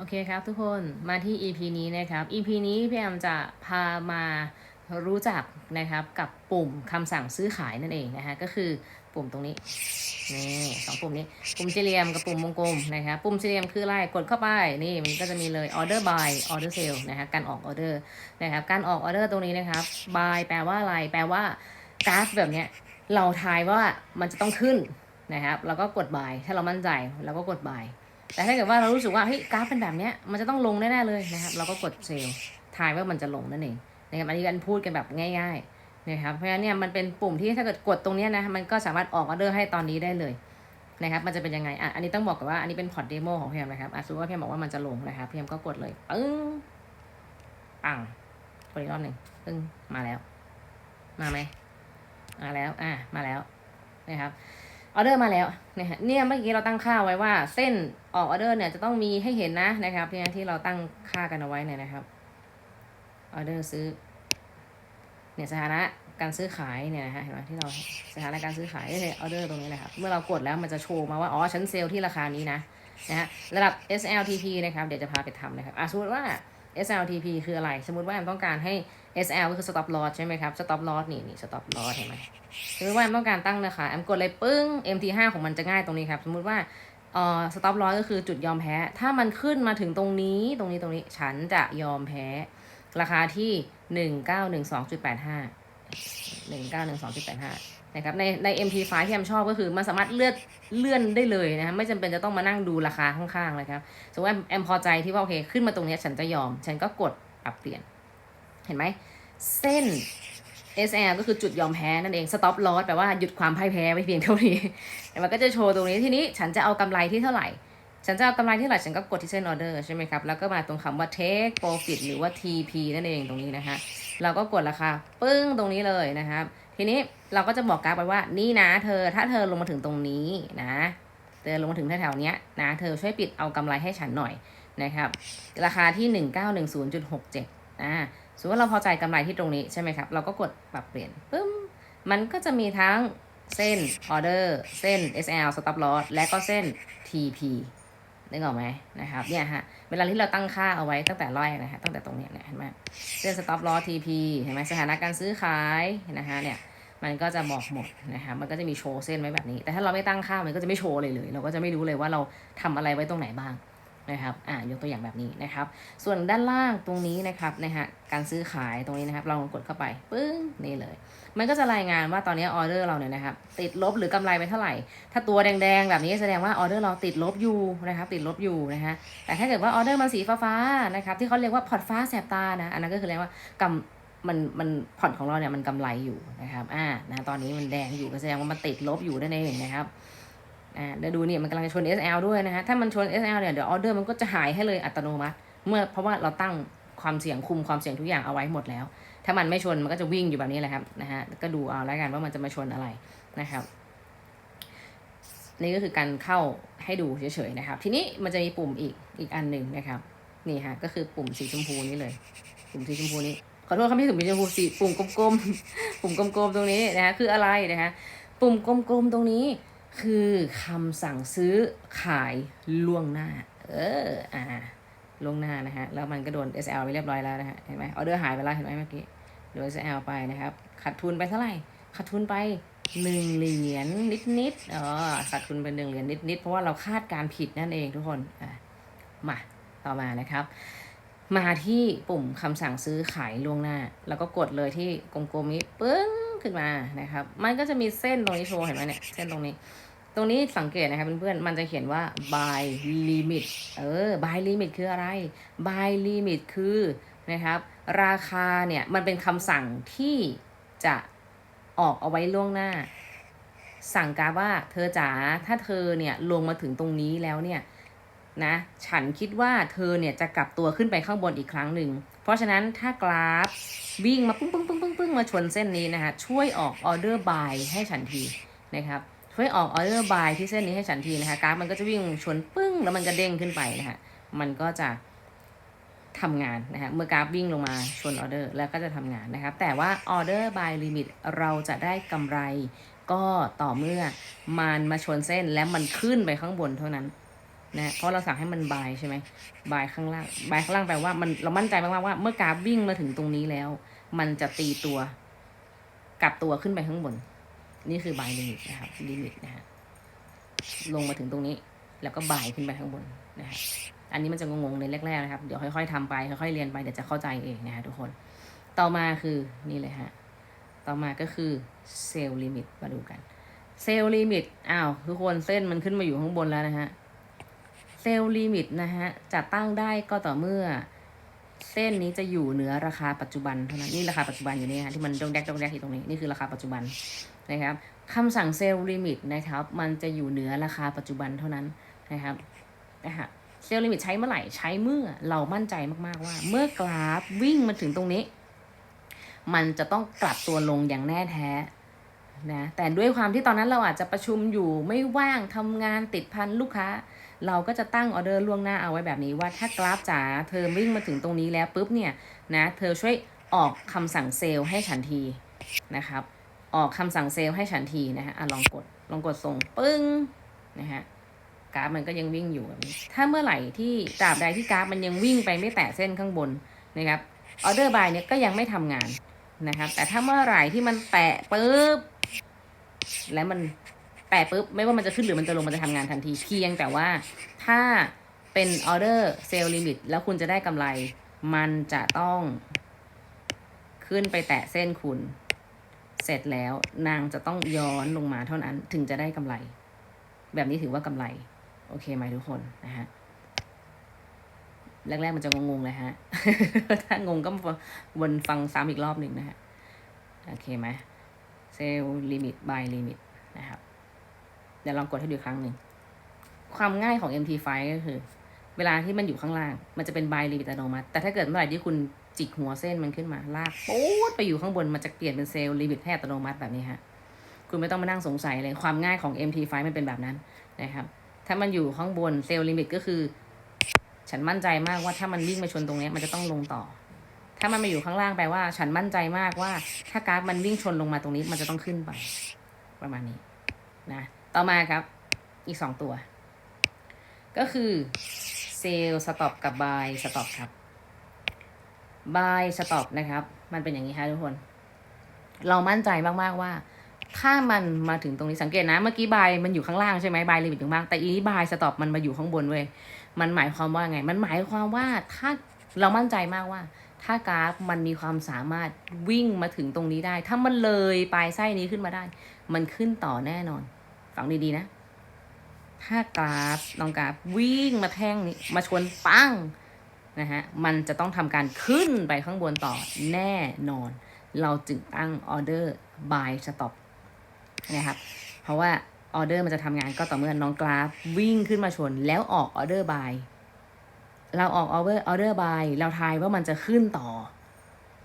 โอเคครับทุกคนมาที่ EP นี้นะครับ EP นี้พี่แอมจะพามารู้จักนะครับกับปุ่มคำสั่งซื้อขายนั่นเองนะฮะก็คือปุ่มตรงนี้นี่สองปุ่มนี้ปุ่มสี่เหลี่ยมกับปุ่มวงกลมนะครับปุ่มสี่เหลี่ยมคืออะไรกดเข้าไปนี่มันก็จะมีเลย order buy order sell นะคะการออกออเดอร์นะครับการออกออเดอร์ตรงนี้นะครับ buy แปลว่าอะไร แปลว่ากราฟแบบเนี้ยเราทายว่ามันจะต้องขึ้นนะครับแล้วก็กด buy ถ้าเรามั่นใจเราก็กด buy แต่ถ้าเกิดว่าเรารู้สึกว่าเฮ้ยกราฟเป็นแบบเนี้ยมันจะต้องลงแน่ๆเลยนะครับ เราก็กดเซลล์ทายว่ามันจะลงนั่นเองนะครับอันนี้กันพูดกันแบบง่ายๆนะครับเพราะฉะนั้นเนี่ยมันเป็นปุ่มที่ถ้าเกิดกดตรงนี้นะมันก็สามารถออกออเดอร์ให้ตอนนี้ได้เลยนะครับมันจะเป็นยังไงอะอันนี้ต้องบอกก่อนว่าอันนี้เป็นพอร์ตเดโมของเพี่แอมนะครับอะสมมติว่าเพี่แอมบอกว่ามันจะลงนะครับเพี่แอมก็กดเลยปึ้งปังกดอีกรอบหนึ่งปึ้งมาแล้ว มาไหมมาแล้ว อะมาแล้วนะครับ ออเดอร์มาแล้วนะฮะเนี่ยเมื่อกี้เราตั้งค่าไว้ว่าเส้นออกออเดอร์เนี่ยจะต้องมีให้เห็นนะนะครับเนี่ยที่เราตั้งค่ากันเอาไว้เนี่ยนะครับออเดอร์ซื้อเนี่ยสถานะการซื้อขายเนี่ยนะฮะเห็นไหมที่เราสถานะการซื้อขายเนี่ยออเดอร์ตรงนี้เลยครับเมื่อเรากดแล้วมันจะโชว์มาว่าอ๋อฉันเซลล์ที่ราคานี้นะนะฮะระดับ SLTP นะครับเดี๋ยวจะพาไปทำนะครับอะสมมติว่า SLTP คืออะไร สมมติว่าแอมต้องการให้ SL ก็คือ stop loss ใช่ไหมครับ stop loss นี่นี่ stop loss เห็นไหมสมมติว่าแอมต้องการตั้งราคาแอมกดเลยปึ้ง MT5 ของมันจะง่ายตรงนี้ครับ สมมุติว่าเอ่อ stop loss ก็คือจุดยอมแพ้ ถ้ามันขึ้นมาถึงตรงนี้ตรงนี้ตรงนี้ฉันจะยอมแพ้ ราคาที่ 1912.85 1912.85นะครับในใน MT5 ที่แอมชอบก็คือมันสามารถเลื่อนเลื่อนได้เลยนะไม่จำเป็นจะต้องมานั่งดูราคาข้างๆเลยครับสมมติว่าแอมพอใจที่ว่าโอเคขึ้นมาตรงนี้ฉันจะยอม ฉันก็กดปรับเปลี่ยน เห็นไหมเส้น SL ก็คือจุดยอมแพ้นั่นเอง stop loss แปลว่าหยุดความพ่ายแพ้ไว้เพียงเท่านี้แต่มันก็จะโชว์ตรงนี้ทีนี้ฉันจะเอากำไรที่เท่าไหร่ ฉันจะเอากำไรที่เท่าไหร่ฉันก็กดที่เส้นออเดอร์ใช่ไหมครับแล้วก็มาตรงคำว่า take profit หรือว่า TP นั่นเองตรงนี้นะฮะเราก็กดราคาปึ้งตรงนี้เลยนะครับ ทีนี้เราก็จะบอกกราฟไปว่านี่นะ เธอถ้าเธอลงมาถึงตรงนี้นะเธอลงมาถึงแถวๆนี้นะเธอช่วยปิดเอากำไรให้ฉันหน่อยนะครับราคาที่ 1910.67อ่า สมมติว่าเราพอใจกำไรที่ตรงนี้ใช่ไหมครับ เราก็กดปรับเปลี่ยนปึ้มมันก็จะมีทั้งเส้นออเดอร์เส้น SL stop loss และก็เส้น TP นึกออกไหมนะครับเนี่ยฮะเวลาที่เราตั้งค่าเอาไว้ตั้งแต่แรกนะฮะตั้งแต่ตรงเนี้ยเนี่ยเห็นไหมเส้น stop loss TP เห็นไหมสถานะการซื้อขายนะฮะเนี่ยมันก็จะบอกหมดนะคะมันก็จะมีโชว์เส้นไว้แบบนี้ แต่ถ้าเราไม่ตั้งค่ามันก็จะไม่โชว์เลยเลย เราก็จะไม่รู้เลยว่าเราทำอะไรไว้ตรงไหนบ้าง นะครับอ่ายกตัวอย่างแบบนี้นะครับ ส่วนด้านล่างตรงนี้นะครับนะฮะการซื้อขายตรงนี้นะครับ เราลองกดเข้าไปปึ้งนี่เลย มันก็จะรายงานว่าตอนนี้ออเดอร์เราเนี่ยนะครับติดลบหรือกำไรไปเท่าไหร่ ถ้าตัวแดงๆแบบนี้แสดงว่าออเดอร์เราติดลบอยู่นะครับ ติดลบอยู่นะฮะแต่ถ้าเกิดว่าออเดอร์มันสีฟ้าๆนะครับ ที่เขาเรียกว่าพอร์ตฟ้าแสบตานะอันนั้นก็คือเรียกว่ากำมันมันพอร์ตของเราเนี่ยมันกำไรอยู่นะครับ อ่า นะ ตอนนี้มันแดงอยู่ก็แสดงว่ามันติดลบอยู่นั่นเองนะครับ อ่าเดี๋ยวดูเนี่ยมันกำลังจะชน SL ด้วยนะฮะถ้ามันชน SL เนี่ยเดี๋ยวออเดอร์มันก็จะหายให้เลยอัตโนมัติ เมื่อเพราะว่าเราตั้งความเสี่ยงคุมความเสี่ยงทุกอย่างเอาไว้หมดแล้ว ถ้ามันไม่ชนมันก็จะวิ่งอยู่แบบนี้แหละครับนะฮะก็ดูเอาแล้วกันว่ามันจะมาชนอะไรนะครับนี่ก็คือการเข้าให้ดูเฉยๆนะครับ ทีนี้มันจะมีปุ่มอีกอีกอันหนึ่งนะครับนี่ฮะก็คือปุ่มสีชมพูนี้เลย ปุ่มสีชมพูนี้ขอโทษครับไม่ใช่ปุ่มสีชมพูสีปุ่มกลมๆปุ่มกลมๆตรงนี้นะฮะคืออะไรนะฮะปุ่มกลมๆตรงนี้ คือคำสั่งซื้อขายล่วงหน้า เออ อ่า ล่วงหน้านะฮะ แล้วมันก็โดน SL ไปเรียบร้อยแล้วนะฮะ เห็นไหมออเดอร์หายไปแล้วเห็นไหมเมื่อกี้ โดน SL ไปนะครับ ขาดทุนไปเท่าไหร่ ขาดทุนไปหนึ่งเหรียญนิดๆอ๋อขาดทุนไปหนึ่งเหรียญนิดๆเพราะว่าเราคาดการผิดนั่นเองทุกคน อะ มา ต่อมานะครับ มาที่ปุ่มคำสั่งซื้อขายล่วงหน้า แล้วก็กดเลยที่กลมๆนี้ปึ้ง ขึ้นมานะครับ มันก็จะมีเส้นตรงนี้โชว์เห็นไหมเนี่ยเส้นตรงนี้ ตรงนี้สังเกตนะครับเพื่อนๆมันจะเขียนว่า buy limit เออ buy limit คืออะไร buy limit คือนะครับ ราคาเนี่ยมันเป็นคำสั่งที่จะออกเอาไว้ล่วงหน้า สั่งการว่าเธอจ๋าถ้าเธอเนี่ยลงมาถึงตรงนี้แล้วเนี่ย นะฉันคิดว่าเธอเนี่ยจะกลับตัวขึ้นไปข้างบนอีกครั้งหนึ่ง เพราะฉะนั้นถ้ากราฟวิ่งมาปึ้งปึ้งปึ้งปึ้งปึ้งมาชนเส้นนี้นะคะช่วยออกออเดอร์บายให้ฉันทีนะครับช่วยออกออเดอร์บายที่เส้นนี้ให้ฉันทีนะคะกราฟมันก็จะวิ่งชนปึ้งแล้วมันก็เด้งขึ้นไปนะคะมันก็จะทำงานนะคะเมื่อกราฟวิ่งลงมาชนออเดอร์แล้วก็จะทำงานนะครับแต่ว่าออเดอร์บายลิมิตเราจะได้กำไร ก็ต่อเมื่อมันมาชนเส้นและมันขึ้นไปข้างบนเท่านั้น นะเพราะเราสั่งให้มันบายใช่ไหมบายข้างล่างบายข้างล่างแปลว่ามันเรามั่นใจมากๆว่า เมื่อกราฟวิ่งมาถึงตรงนี้แล้ว มันจะตีตัว กลับตัวขึ้นไปข้างบน นี่คือบายลิมิตนะครับลิมิตนะฮะลงมาถึงตรงนี้ แล้วก็บายขึ้นไปข้างบนนะฮะอันนี้มันจะงงๆในแรกๆนะครับเดี๋ยวค่อยๆทำไปค่อยๆเรียนไปเดี๋ยวจะเข้าใจเองนะฮะทุกคน ต่อมาคือนี่เลยฮะต่อมาก็คือเซลล์ลิมิตมาดูกันเซลล์ลิมิตอ้าวทุกคนเส้นมันขึ้นมาอยู่ข้างบนแล้วนะฮะ เซลล์ลิมิตนะฮะจะตั้งได้ก็ต่อเมื่อ เส้นนี้จะอยู่เหนือราคาปัจจุบันเท่านั้นนี่ราคาปัจจุบันอยู่นี่ฮะที่มันดงแดกดงแดกอยู่ตรงนี้นี่คือราคาปัจจุบันนะครับคำสั่งเซลล์ลิมิตนะครับมันจะอยู่เหนือราคาปัจจุบันเท่านั้นนะครับนะฮะเซลล์ลิมิตใช้เมื่อไหร่ใช้เมื่อเรามั่นใจมากๆว่า เมื่อกราฟวิ่งมาถึงตรงนี้ มันจะต้องกลับตัวลงอย่างแน่แท้นะแต่ด้วยความที่ตอนนั้นเราอาจจะประชุมอยู่ไม่ว่างทำงานติดพันลูกค้า เราก็จะตั้งออเดอร์ล่วงหน้าเอาไว้แบบนี้ว่าถ้ากราฟจ๋าเธอวิ่งมาถึงตรงนี้แล้วปุ๊บเนี่ยนะเธอช่วยออกคำสั่งเซลล์ให้ฉันทีนะครับออกคำสั่งเซลล์ให้ฉันทีนะฮะอะลองกดลองกดส่งปึ้งนะฮะกราฟมันก็ยังวิ่งอยู่แบบนี้ถ้าเมื่อไหร่ที่ตราบใดที่กราฟมันยังวิ่งไปไม่แตะเส้นข้างบนนะครับออเดอร์บายเนี่ยก็ยังไม่ทำงานนะครับแต่ถ้าเมื่อไหร่ที่มันแตะปุ๊บและมัน แปะปุ๊บไม่ว่ามันจะขึ้นหรือมันจะลงมันจะทำงานทันทีเพียงแต่ว่าถ้าเป็นออเดอร์เซลล์ลิมิตแล้วคุณจะได้กำไร มันจะต้อง ขึ้นไปแตะเส้นคุณ เสร็จแล้วนางจะต้องย้อนลงมาเท่านั้นถึงจะได้กำไร แบบนี้ถือว่ากำไร โอเคไหมทุกคนนะฮะแรกๆมันจะงงๆเลยฮะ ถ้างงก็วนฟังซ้ำอีกรอบหนึ่งนะฮะ โอเคไหมเซลล์ลิมิต by ลิมิตนะครับ เดี๋ยวลองกดให้ดูอีกครั้งหนึ่ง ความง่ายของ MT5 ก็คือ เวลาที่มันอยู่ข้างล่าง มันจะเป็น by ลิมิตอัตโนมัติ แต่ถ้าเกิดเมื่อไหร่ที่คุณจิกหัวเส้นมันขึ้นมา ลากปูดไปอยู่ข้างบน มันจะเปลี่ยนเป็นเซลล์ลิมิตให้อัตโนมัติแบบนี้ฮะ คุณไม่ต้องมานั่งสงสัยเลย ความง่ายของ MT5 มันเป็นแบบนั้นนะครับ ถ้ามันอยู่ข้างบนเซลล์ลิมิตก็คือ ฉันมั่นใจมากว่าถ้ามันวิ่งมาชนตรงนี้มันจะต้องลงต่อ ถ้ามันมาอยู่ข้างล่างแปลว่า ฉันมั่นใจมากว่า ถ้ากราฟมันวิ่งชนลงมาตรงนี้ มันจะต้องขึ้นไป ประมาณนี้นะ ต่อมาครับ อีกสองตัว ก็คือเซลสต็อปกับบายสต็อปครับบายสต็อปนะครับ มันเป็นอย่างนี้ค่ะทุกคน เรามั่นใจมากๆว่า ถ้ามันมาถึงตรงนี้สังเกตนะ เมื่อกี้บายมันอยู่ข้างล่างใช่ไหมบายลิมิตอยู่ข้างล่างแต่อีนี้บายสต็อปมันมาอยู่ข้างบนเว้ยมันหมายความว่าไง มันหมายความว่าถ้าเรามั่นใจมากว่า ถ้ากราฟมันมีความสามารถวิ่งมาถึงตรงนี้ได้ ถ้ามันเลยปลายไส้นี้ขึ้นมาได้ มันขึ้นต่อแน่นอน ฟังดีๆนะ ถ้ากราฟลองกราฟวิ่งมาแท่งนี้มาชนปังนะฮะ มันจะต้องทำการขึ้นไปข้างบนต่อแน่นอน เราจึงตั้งออเดอร์ by stop นะครับ เพราะว่าออเดอร์มันจะทำงานก็ต่อเมื่อน้องกราฟวิ่งขึ้นมาชนแล้วออกออเดอร์ by เราออกออเดอร์ออเดอร์บายเราทายว่ามันจะขึ้นต่อ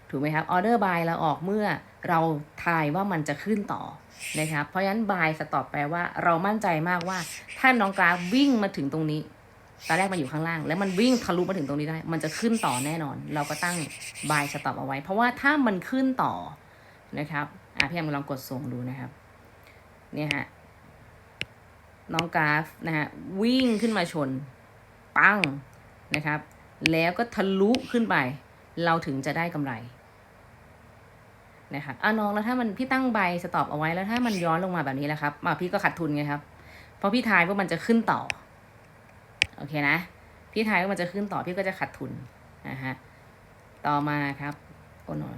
ถูกไหมครับออเดอร์บายเราออกเมื่อ เราทายว่ามันจะขึ้นต่อนะครับ เพราะฉะนั้นบายสต็อปแปลว่าเรามั่นใจมากว่า ถ้าน้องกราฟวิ่งมาถึงตรงนี้ตอนแรกมันอยู่ข้างล่าง แล้วมันวิ่งทะลุมาถึงตรงนี้ได้ มันจะขึ้นต่อแน่นอน เราก็ตั้งบายสต็อปเอาไว้ เพราะว่าถ้ามันขึ้นต่อนะครับอะพี่แอมลองกดส่งดูนะครับเนี่ยฮะน้องกราฟนะฮะวิ่งขึ้นมาชน ปั้งนะครับ แล้วก็ทะลุขึ้นไป เราถึงจะได้กำไร นะครับอะน้องแล้วถ้ามันพี่ตั้งใบสต็อปเอาไว้แล้วถ้ามันย้อนลงมาแบบนี้แหละครับมาพี่ก็ขาดทุนไงครับ เพราะพี่ทายว่ามันจะขึ้นต่อ โอเคนะ พี่ทายว่ามันจะขึ้นต่อพี่ก็จะขาดทุนนะฮะต่อมาครับโอนอย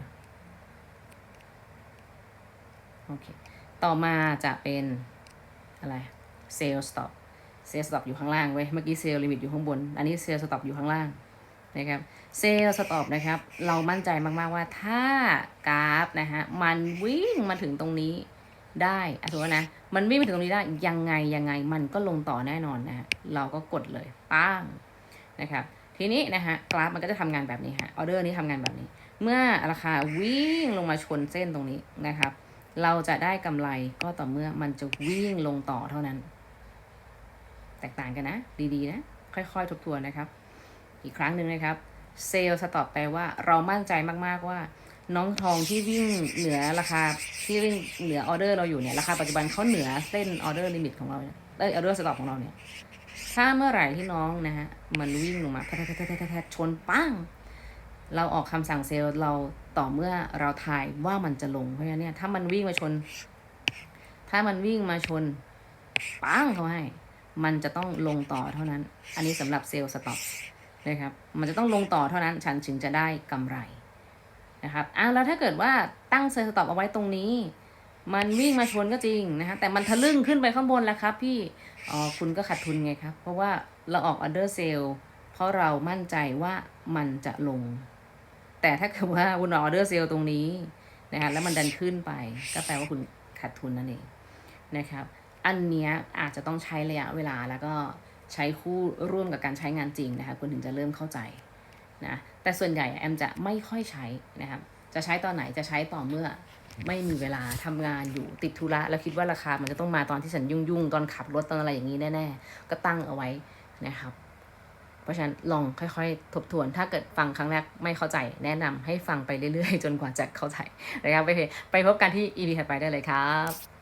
โอเค ต่อมาจะเป็นอะไรเซลล์สต็อปเซลล์สต็อปอยู่ข้างล่างเว้ย เมื่อกี้เซลล์ลิมิตอยู่ข้างบน อันนี้เซลล์สต็อปอยู่ข้างล่าง นะครับเซลล์สต็อปนะครับ เรามั่นใจมากๆว่าถ้ากราฟนะฮะมันวิ่งมาถึงตรงนี้ได้อะถูกนะ มันวิ่งมาถึงตรงนี้ได้ยังไงยังไงมันก็ลงต่อแน่นอนนะฮะเราก็กดเลยป้งนะครับ ทีนี้นะฮะกราฟมันก็จะทำงานแบบนี้ฮะออเดอร์นี้ทำงานแบบนี้ เมื่อราคาวิ่งลงมาชนเส้นตรงนี้นะครับ เราจะได้กำไรก็ต่อเมื่อมันจะวิ่งลงต่อเท่านั้น แตกต่างกันนะ ดีๆนะ ค่อยๆทบทวนนะครับ อีกครั้งหนึ่งนะครับเซลล์สต็อปแปลว่าเรามั่นใจมากๆว่า น้องทองที่วิ่งเหนือราคาที่วิ่งเหนือออเดอร์เราอยู่เนี่ยราคาปัจจุบันเขาเหนือเส้นออเดอร์ลิมิตของเราเนี่ยเออออเดอร์สต็อปของเราเนี่ยถ้าเมื่อไหร่ที่น้องนะฮะมันวิ่งลงมาแทแทแทชนปั้งเราออกคำสั่งเซลล์เราต่อเมื่อเราทายว่ามันจะลงเพราะฉะนั้นเนี่ยถ้ามันวิ่งมาชน ถ้ามันวิ่งมาชนปั้งเขาให้ มันจะต้องลงต่อเท่านั้น อันนี้สำหรับเซลล์สต็อป นะครับ มันจะต้องลงต่อเท่านั้นฉันถึงจะได้กำไรนะครับอ้าวแล้วถ้าเกิดว่าตั้งเซลล์สต็อปเอาไว้ตรงนี้ มันวิ่งมาชนก็จริงนะฮะแต่มันทะลึ่งขึ้นไปข้างบนแล้วครับพี่อ๋อคุณก็ขาดทุนไงครับ เพราะว่าเราออกออเดอร์เซลล์เพราะเรามั่นใจว่ามันจะลง แต่ถ้าเกิดว่าคุณออกออเดอร์เซลล์ตรงนี้นะฮะแล้วมันดันขึ้นไป ก็แปลว่าคุณขาดทุนนั่นเองนะครับ อันเนี้ยอาจจะต้องใช้ระยะเวลาแล้วก็ ใช้คู่ร่วมกับการใช้งานจริงนะคะคุณถึงจะเริ่มเข้าใจนะแต่ส่วนใหญ่แอมจะไม่ค่อยใช้นะครับจะใช้ตอนไหนจะใช้ต่อเมื่อไม่มีเวลาทำงานอยู่ติดธุระแล้วคิดว่าราคามันจะต้องมาตอนที่ฉันยุ่งๆตอนขับรถตอนอะไรอย่างนี้แน่ๆ ก็ตั้งเอาไว้นะครับ เพราะฉะนั้นลองค่อยๆ ทบทวน ถ้าเกิดฟังครั้งแรกไม่เข้าใจแนะนำให้ฟังไปเรื่อยๆ จนกว่าจะเข้าใจนะครับไปไปพบกันที่ EP ถัดไปได้เลยครับ